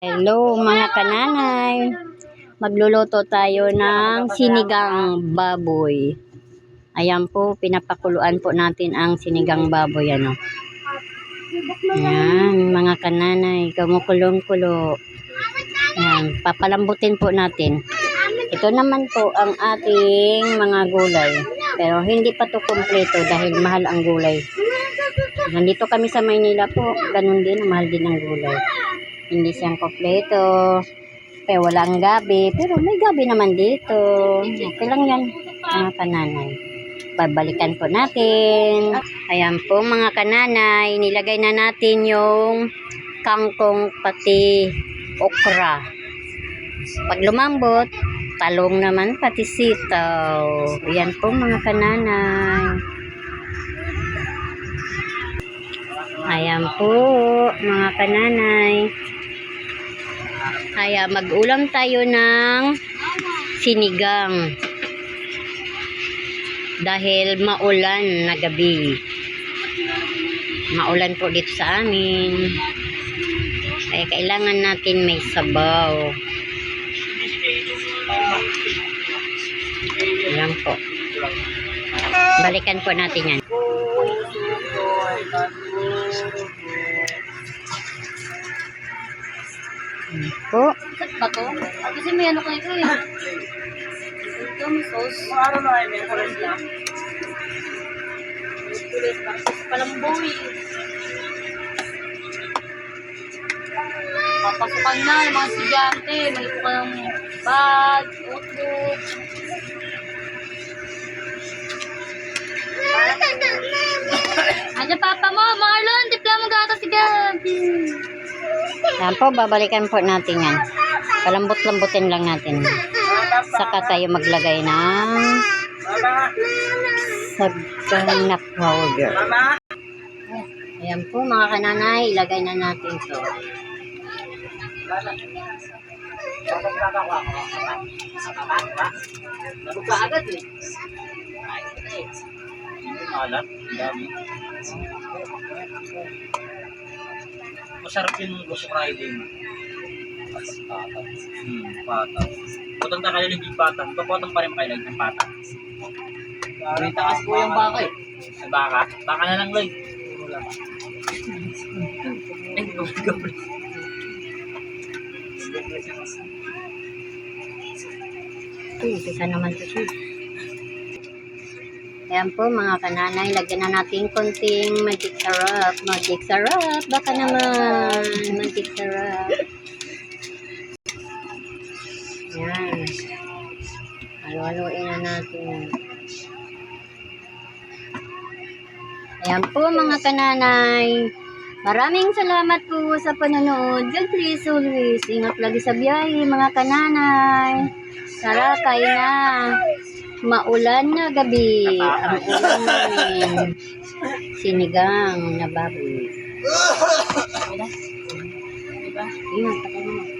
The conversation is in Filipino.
Hello mga kananay. Magluluto tayo ng sinigang baboy. Ayan po, pinapakuluan po natin ang sinigang baboy. Ano. Ayan, mga kananay, kumukulong-kulo. Ayan, papalambutin po natin. Ito naman po ang ating mga gulay. Pero hindi pa to kumpleto dahil mahal ang gulay. Nandito kami sa Maynila po, ganun din, mahal din ang gulay. Hindi siyang kompleto. Pero walang gabi. Pero may gabi naman dito. Okay lang yan, mga kananay. Babalikan po natin. Ayan po mga kananay. Nilagay na natin yung kangkong pati okra. Pag lumambot, talong naman pati sitaw. Ayan po mga kananay. Ayan po, mga kananay. Kaya mag-ulam tayo ng sinigang. Dahil maulan na gabi. Maulan po dito sa amin. Kaya kailangan natin may sabaw. Ayan po. Balikan po natin yan. Ayan po. ba to? Ah, Kasi may ano kayo eh. Ito, may sauce. Ano na ay may oras na? Kulit na. Palamboy. Papasukan na ng mga estudyante. May ito ka ng bag, notebook. Andiyan papa mo, Marlon, tipla mo gata si Gabi. Ayan po, babalikan po natin yan. Palambot-lambutin lang natin. Saka tayo maglagay ng sagay na powder. Ayan po mga kananay, ilagay na natin to. Nabugla agad eh. Alat, dami. Masarap yung gusto riding. Patang. Hmm, patang. Putang na kayo ng big patang. Papotang pa rin kayo ng patang. May taas po yung baka eh. Baka? Baka na lang, Loy. Wala ba? Ay, gawin Uy, isa naman to siya. Ayan po mga kananay, lagyan na natin konting magic sarap. Magic sarap, baka naman. Magic sarap. Ayan. Halo-haloin na natin. Ayan po mga kananay. Maraming salamat po sa panonood. God bless always. Ingat lagi sa biyahe mga kananay. Tara, kain na. Maulan na gabi. Ang ulam namin. Sinigang na baboy. Diba? Ingat, patay mo.